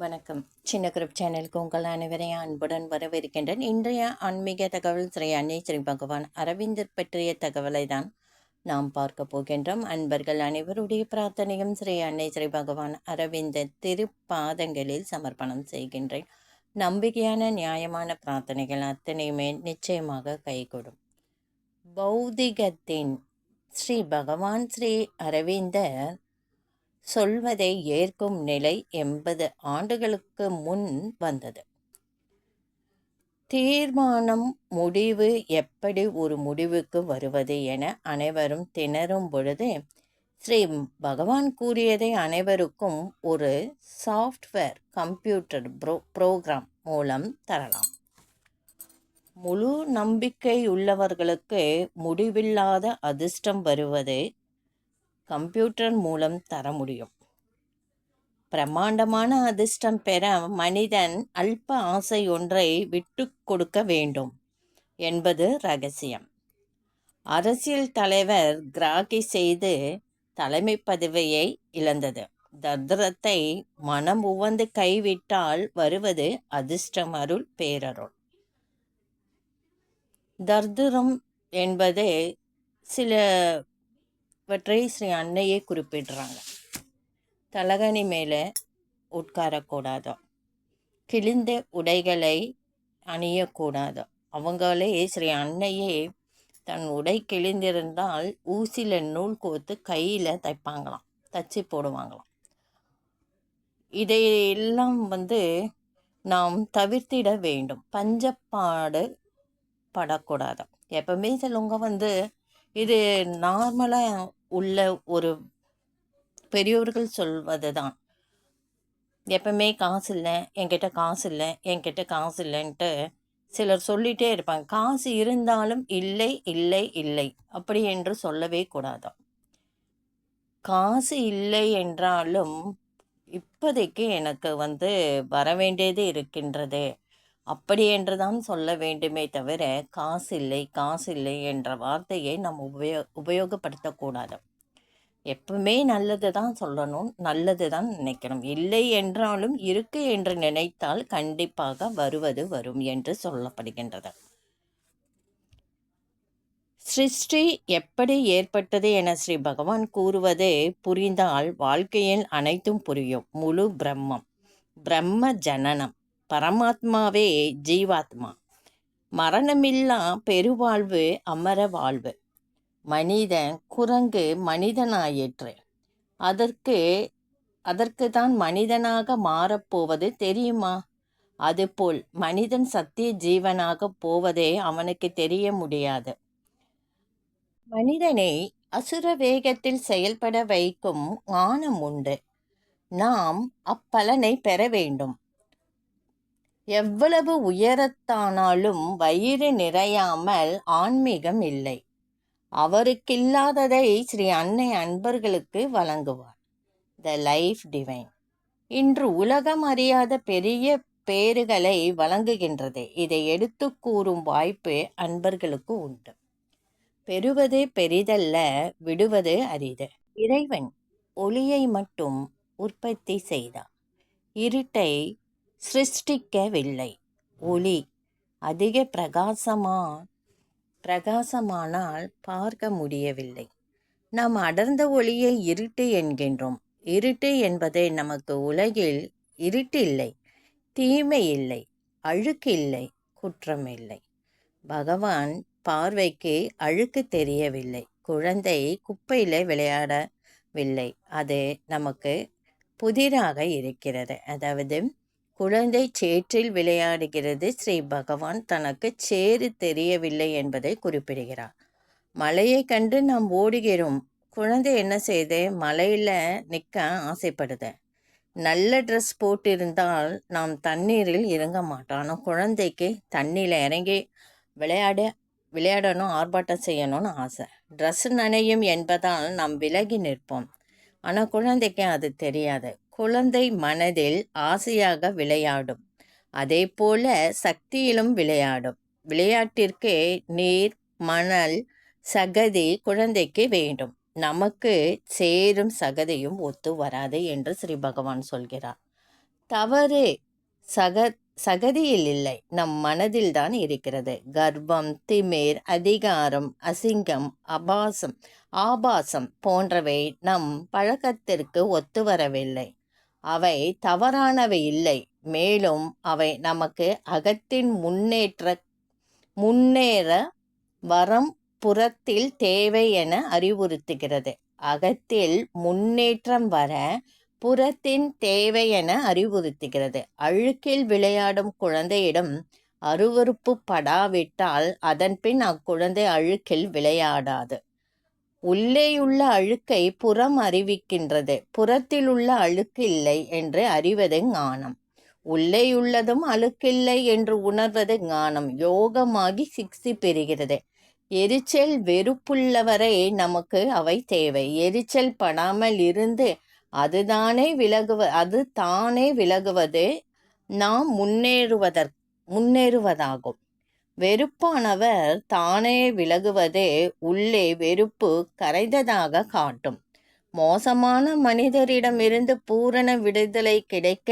வணக்கம். சின்ன குரூப் சேனலுக்கு உங்கள் அனைவரையும் அன்புடன் வரவிருக்கின்றேன் இன்றைய ஆன்மீக தகவல் ஸ்ரீ அன்னை ஸ்ரீ பகவான் அரவிந்தர் பற்றிய தகவலை தான் நாம் பார்க்க போகின்றோம். அன்பர்கள் அனைவருடைய பிரார்த்தனையும் ஸ்ரீ அன்னை ஸ்ரீ பகவான் அரவிந்தர் திருப்பாதங்களில் சமர்ப்பணம் செய்கின்றேன். நம்பிக்கையான நியாயமான பிரார்த்தனைகள் அத்தனையுமே நிச்சயமாக கைகூடும். பௌதிகத்தின் ஸ்ரீ பகவான் ஸ்ரீ அரவிந்தர் சொல்வதை ஏற்கும் நிலை எண்பது ஆண்டுகளுக்கு முன் வந்தது. தீர்மானம் முடிவு எப்படி ஒரு முடிவுக்கு வருவது என அனைவரும் திணறும் பொழுது ஸ்ரீ பகவான் கூறியதை அனைவருக்கும் ஒரு சாஃப்ட்வேர் கம்ப்யூட்டர் ப்ரோ ப்ரோக்ராம் மூலம் தரலாம். முழு நம்பிக்கை உள்ளவர்களுக்கு முடிவில்லாத அதிர்ஷ்டம் வருவது கம்ப்யூட்டர் மூலம் தர முடியும். பிரம்மாண்டமான அதிர்ஷ்டம் பெற மனிதன் அல்ப ஆசை ஒன்றை விட்டு கொடுக்க வேண்டும் என்பது ரகசியம். அரசியல் தலைவர் கிராகி செய்து தலைமை பதவியை இழந்தது. தத்ரத்தை மனம் உவந்து கைவிட்டால் வருவது அதிர்ஷ்டம் அருள் பேரருள். தர்திரம் என்பது சில இவற்றை ஸ்ரீ அன்னையே குறிப்பிடுறாங்க. தலகணி மேலே உட்காரக்கூடாதோ? கிழிந்த உடைகளை அணியக்கூடாதோ? அவங்களே ஸ்ரீ அன்னையே தன் உடை கிழிந்திருந்தால் ஊசியில் நூல் கோத்து கையில் தைப்பாங்களாம். தச்சு போடுவாங்களாம். இதையெல்லாம் வந்து நாம் தவிர்த்திட வேண்டும். பஞ்சப்பாடு படக்கூடாது? எப்பவுமே சிலவங்க வந்து இது நார்மலாக உள்ள ஒரு பெரியோர்கள் சொல்வது தான் எப்பவுமே காசு இல்லை என்கிட்ட காசு இல்லை என்கிட்ட காசு இல்லைன்ட்டு சிலர் சொல்லிகிட்டே இருப்பாங்க. காசு இருந்தாலும் இல்லை இல்லை இல்லை அப்படி என்று சொல்லவே கூடாதாம். காசு இல்லை என்றாலும் இப்போதைக்கு எனக்கு வந்து வர வேண்டியது இருக்கின்றது. அப்படி என்று தான் சொல்ல வேண்டுமே தவிர காசு இல்லை காசு இல்லை என்ற வார்த்தையை நாம் உபயோ உபயோகப்படுத்தக்கூடாது எப்பவுமே நல்லது தான் சொல்லணும் நல்லது தான் நினைக்கணும். இல்லை என்றாலும் இருக்கு என்று நினைத்தால் கண்டிப்பாக வருவது வரும் என்று சொல்லப்படுகின்றது. சிருஷ்டி எப்படி ஏற்பட்டது என ஸ்ரீ பகவான் கூறுவது புரிந்தால் வாழ்க்கையில் அனைத்தும் புரியும். முழு பிரம்மம். பிரம்ம ஜனனம். பரமாத்மாவே ஜீவாத்மா. மரணமில்லா பெருவாழ்வு அமர வாழ்வு. மனிதன் குரங்கு மனிதனாயிற்று. அதற்கு அதற்கு தான் மனிதனாக மாறப்போவது தெரியுமா? அதுபோல் மனிதன் சத்திய ஜீவனாக போவதே அவனுக்கு தெரிய முடியாது. மனிதனை அசுர வேகத்தில் செயல்பட வைக்கும் ஆணம் உண்டு. நாம் அப்பலனை பெற வேண்டும். எவ்வளவு உயரத்தானாலும் வயிறு நிறையாமல் ஆன்மீகம் இல்லை. அவருக்கில்லாததை ஸ்ரீ அன்னை அன்பர்களுக்கு வழங்குவார். த லைஃப் டிவைன் இன்று உலகம் அறியாத பெரிய பேறுகளை வழங்குகின்றது. இதை எடுத்து கூறும் வாய்ப்பு அன்பர்களுக்கு உண்டு. பெறுவது பெரிதல்ல விடுவது அரிது. இறைவன் ஒளியை மட்டும் உற்பத்தி செய்தார். இருட்டை சிருஷ்டிக்கவில்லை. ஒளி அதிக பிரகாசமாக பிரகாசமானால் பார்க்க முடியவில்லை. நாம் அடர்ந்த ஒளியை இருட்டு என்கின்றோம். இருட்டு என்பதை நமக்கு உலகில் இருட்டில்லை தீமை இல்லை அழுக்கு இல்லை குற்றம் இல்லை பகவான் பார்வைக்கு அழுக்கு தெரியவில்லை. குழந்தை குப்பையில் விளையாடவில்லை. அது நமக்கு புதிராக இருக்கிறது. அதாவது குழந்தை சேற்றில் விளையாடுகிறது. ஸ்ரீ பகவான் தனக்கு சேறு தெரியவில்லை என்பதை குறிப்பிடுகிறார். மலையை கண்டு நாம் ஓடுகிறோம். குழந்தை என்ன செய்து? மலையில் நிற்க ஆசைப்படுது. நல்ல ட்ரெஸ் போட்டிருந்தால் நாம் தண்ணீரில் இறங்க மாட்டோம். ஆனால் குழந்தைக்கு தண்ணியில் இறங்கி விளையாட விளையாடணும் ஆர்ப்பாட்டம் செய்யணும்னு ஆசை. ட்ரெஸ் நனையும் என்பதால் நாம் விலகி நிற்போம். ஆனால் குழந்தைக்கு அது தெரியாது. குழந்தை மனதில் ஆசையாக விளையாடும். அதே போல சக்தியிலும் விளையாடும். விளையாட்டிற்கு நீர் மணல் சகதி குழந்தைக்கு வேண்டும். நமக்கு சேரும் சகதியும் ஒத்து வராது என்று ஸ்ரீ பகவான் சொல்கிறார். தவறு சக சகதியில் இல்லை. நம் மனதில் தான் இருக்கிறது. கர்வம் திமிர் அதிகாரம் அசிங்கம் அபாசம் ஆபாசம் போன்றவை நம் பழக்கத்திற்கு ஒத்து வரவில்லை. அவை தவறானவை இல்லை. மேலும் அவை நமக்கு அகத்தின் முன்னேற்ற முன்னேற வரம் புறத்தில் தேவை என அறிவுறுத்துகிறது. அகத்தில் முன்னேற்றம் வர புறத்தின் தேவை என அறிவுறுத்துகிறது. அழுக்கில் விளையாடும் குழந்தையிடம் அருவறுப்பு படாவிட்டால் அதன்பின் அக்குழந்தை அழுக்கில் விளையாடாது. உள்ளேயுள்ள அழுக்கை புறம் அறிவிக்கின்றது. புறத்திலுள்ள அழுக்கு இல்லை என்று அறிவது ஞானம். உள்ளேயுள்ளதும் அழுக்கில்லை என்று உணர்வது ஞானம். யோகமாகி சிக்ஸி பெறுகிறது. எரிச்சல் வெறுப்புள்ளவரை நமக்கு அவை தேவை. எரிச்சல் படாமல் இருந்து அதுதானே விலகுவ அது தானே விலகுவது நாம் முன்னேறுவதற் முன்னேறுவதாகும். வெறுப்பானவர் தானே விலகுவதே உள்ளே வெறுப்பு கரைந்ததாக காட்டும். மோசமான மனிதரிடமிருந்து பூரண விடுதலை கிடைக்க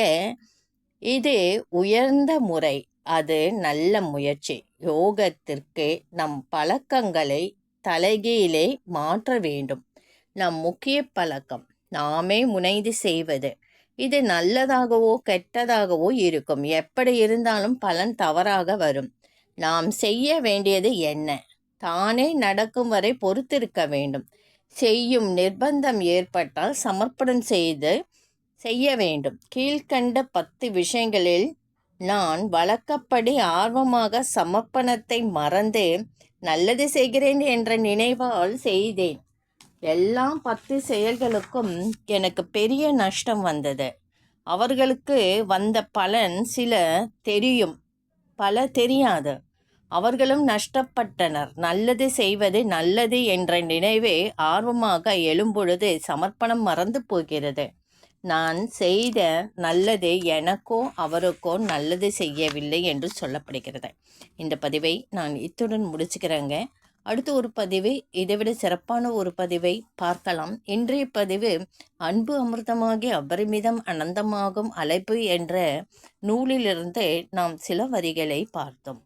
இது உயர்ந்த முறை. அது நல்ல முயற்சி. யோகத்திற்கு நம் பழக்கங்களை தலைகீழே மாற்ற வேண்டும். நம் முக்கிய பழக்கம். நாமே முனைந்து செய்வது. இது நல்லதாகவோ கெட்டதாகவோ இருக்கும். எப்படி இருந்தாலும் பலன் தவறாக வரும். நாம் செய்ய வேண்டியது என்ன? தானே நடக்கும் வரை பொறுத்திருக்க வேண்டும். செய்யும் நிர்பந்தம் ஏற்பட்டால் சமர்ப்பணம் செய்து செய்ய வேண்டும். கீழ்கண்ட பத்து விஷயங்களில் நான் வழக்கப்படி ஆர்வமாக சமர்ப்பணத்தை மறந்து நல்லது செய்கிறேன் என்ற நினைவால் செய்தேன். எல்லா பத்து செயல்களுக்கும் எனக்கு பெரிய நஷ்டம் வந்தது. அவர்களுக்கு வந்த பலன் சில தெரியும். பல தெரியாது. அவர்களும் நஷ்டப்பட்டனர். நல்லது செய்வது நல்லது என்ற நினைவே ஆர்வமாக எழும்பொழுது சமர்ப்பணம் மறந்து போகிறது. நான் செய்த நல்லது எனக்கோ அவருக்கோ நல்லது செய்யவில்லை என்று சொல்லப்படுகிறது. இந்த பதிவை நான் இத்துடன் முடிச்சுக்கிறேங்க. அடுத்து ஒரு பதிவு இதைவிட சிறப்பான ஒரு பதிவை பார்க்கலாம். இன்றைய பதிவு அன்பு அமிர்தமாகி அபரிமிதம் அனந்தமாகும் அழைப்பு என்ற நூலிலிருந்து நாம் சில வரிகளை பார்த்தோம்.